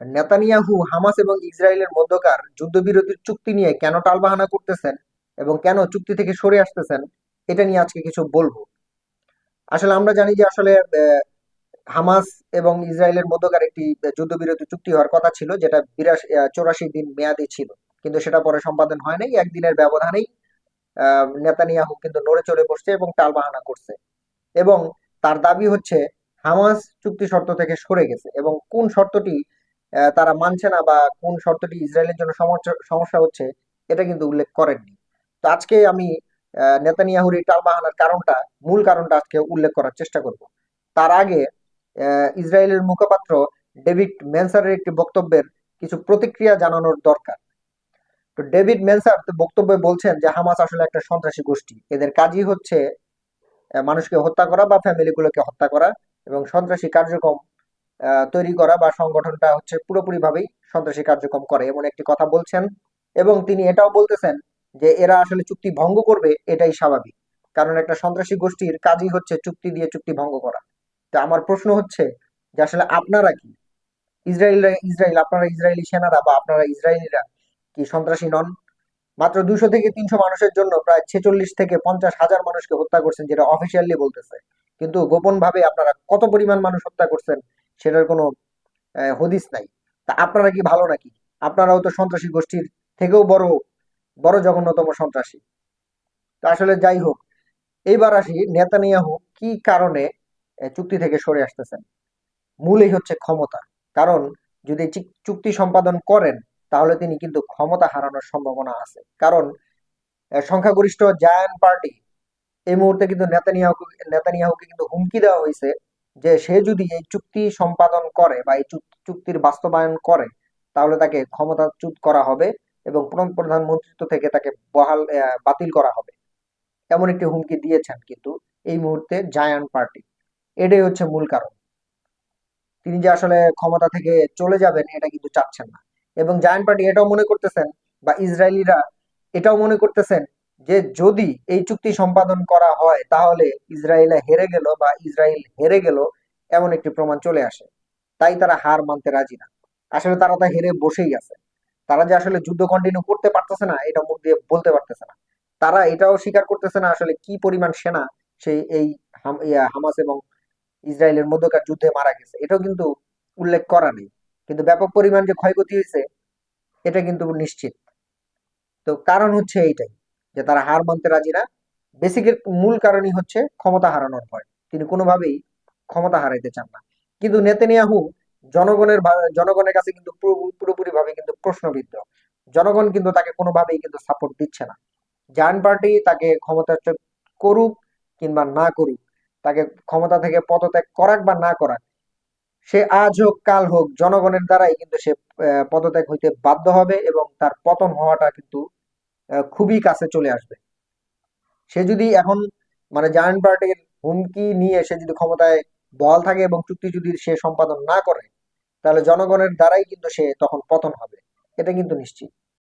Netanyahu, Hamas এবং ইসরায়েলের মধ্যকার যুদ্ধবিরতির চুক্তি নিয়ে কেন টালবাহানা করতেছেন এবং কেন চুক্তি থেকে সরে আসতেছেন, এটা নিয়ে আজকে কিছু বলব। আসলে আমরা জানি যে আসলে হামাস এবং ইসরায়েলের মধ্যকার একটি যুদ্ধবিরতি চুক্তি হওয়ার কথা ছিল, যেটা বিরাশি চৌরাশি দিন মেয়াদে ছিল। কিন্তু সেটা পরে সম্পাদন হয় নাই, একদিনের ব্যবধানেই নেতানিয়াহু কিন্তু নড়ে চড়ে বসছে এবং টালবাহানা করছে। এবং তার দাবি হচ্ছে, হামাস চুক্তি শর্ত থেকে সরে গেছে এবং কোন শর্তটি তারা মানছে না বা কোন শর্তটি ইসরায়েলের জন্য সমস্যা হচ্ছে, এটা কিন্তু উল্লেখ করেননি। তো আজকে আমি নেতানিয়াহুর এই টালবাহানার কারণটা, মূল কারণটা আজকে উল্লেখ করার চেষ্টা করব। তার আগে ইসরায়েলের মুখপাত্র ডেভিড মেনসারের একটি বক্তব্যের কিছু প্রতিক্রিয়া জানানোর দরকার। তো ডেভিড মেনসার বক্তব্যে বলছেন যে হামাস আসলে একটা সন্ত্রাসী গোষ্ঠী। এদের কাজই হচ্ছে মানুষকে হত্যা করা বা ফ্যামিলিগুলোকে হত্যা করা এবং সন্ত্রাসী কার্যক্রম তৈরি করা বা সংগঠনটা হচ্ছে পুরোপুরি ভাবেই সন্ত্রাসী কার্যক্রম করে এমন একটি কথা বলছেন। এবং তিনি এটাও বলতেছেন যে এরা আসলে চুক্তি ভঙ্গ করবে, এটাই স্বাভাবিক। কারণ একটা সন্ত্রাসী গোষ্ঠীর কাজই হচ্ছে চুক্তি দিয়ে চুক্তি ভঙ্গ করা। তো আমার প্রশ্ন হচ্ছে যে আসলে আপনারা কি? ইসরায়েল ইসরায়েল, আপনারা ইসরায়েলি সেনারা বা আপনারা ইসরায়েলিরা কি সন্ত্রাসী নন? মাত্র দুশো থেকে তিনশো মানুষের জন্য প্রায় ছেচল্লিশ থেকে পঞ্চাশ হাজার মানুষকে হত্যা করছেন, যেটা অফিসিয়ালি বলতেছে। কিন্তু গোপন ভাবে আপনারা কত পরিমাণ মানুষ হত্যা করছেন সেটার কোনো হদিস নাই। তা আপনারা কি ভালো নাকি? আপনারাও তো সন্ত্রাসী গোষ্ঠীর থেকেও বড় বড় জঘন্যতম সন্ত্রাসী। তা আসলে যাই হোক, এইবার আসি নেতানিয়াহু কি কারণে চুক্তি থেকে সরে আসতেছেন? মূলই হচ্ছে ক্ষমতা। কারণ যদি চুক্তি সম্পাদন করেন, তাহলে তিনি কিন্তু ক্ষমতা হারানোর সম্ভাবনা আছে। কারণ সংখ্যাগরিষ্ঠ জায়ান্ট পার্টি এই মুহূর্তে কিন্তু নেতানিয়াহু, নেতানিয়াহুকে কিন্তু হুমকি দেওয়া হয়েছে যে সে যদি এই চুক্তি সম্পাদন করে বা এই চুক্তির বাস্তবায়ন করে, তাহলে তাকে ক্ষমতাচ্যুত করা হবে এবং প্রধান প্রধানমন্ত্রিত্ব থেকে তাকে বহাল বাতিল করা হবে। এমন একটি হুমকি দিয়েছেন কিন্তু এই মুহূর্তে জায়ান্ট পার্টি। এটাই হচ্ছে মূল কারণ। তিনি যে আসলে ক্ষমতা থেকে চলে যাবেন, এটা কিন্তু চাচ্ছেন না। এবং জায়ান্ট পার্টি এটাও মনে করতেছেন বা ইসরায়েলিরা এটাও মনে করতেছেন যে যদি এই চুক্তি সম্পাদন করা হয়, তাহলে ইসরায়েলে হেরে গেল বা ইসরায়েল হেরে গেল এমন একটি প্রমাণ চলে আসে। তাই তারা হার মানতে রাজি না। আসলে তারা তো হেরে বসেই আছে। তারা যে আসলে যুদ্ধ কন্টিনিউ করতে পারতেছে না, এটা মুখ দিয়ে বলতে পারতেছে না। তারা এটাও স্বীকার করতেছে না আসলে কি পরিমাণ সেনা সেই এই হাম- হামাস এবং ইসরায়েলের মধ্যকার যুদ্ধে মারা গেছে। এটাও কিন্তু উল্লেখ করা নেই। কিন্তু ব্যাপক পরিমাণ যে ক্ষয়ক্ষতি হয়েছে, এটা কিন্তু নিশ্চিত। তো কারণ হচ্ছে এইটাই। যে তারা হার মানতে রাজি না। বেসিকের মূল কারণই হচ্ছে ক্ষমতা হারানোর ভয়। তিনি কোনোভাবেই ক্ষমতা হারাইতে চান না। কিন্তু নেতানিয়াহু জনগণের জনগণের কাছে কিন্তু পুরোপুরি ভাবে কিন্তু প্রশ্নবিদ্ধ। জনগণ কিন্তু তাকে কোনোভাবেই কিন্তু সাপোর্ট দিচ্ছে না। জায়ান্ট পার্টি তাকে ক্ষমতাচ্যুত করুক কিংবা না করুক, তাকে ক্ষমতা থেকে পদত্যাগ করাক বা না করাক, সে আজ হোক, কাল হোক, জনগণের দ্বারাই কিন্তু সে পদত্যাগ হইতে বাধ্য হবে এবং তার পতন হওয়াটা কিন্তু খুবই কাছে চলে আসবে। সে যদি এখন মানে জায়ান্ট পার্টির হুমকি নিয়ে সে যদি ক্ষমতায় বহাল থাকে এবং চুক্তি যদি সে সম্পাদন না করে, তাহলে জনগণের দ্বারাই কিন্তু সে তখন পতন হবে। এটা কিন্তু নিশ্চিত।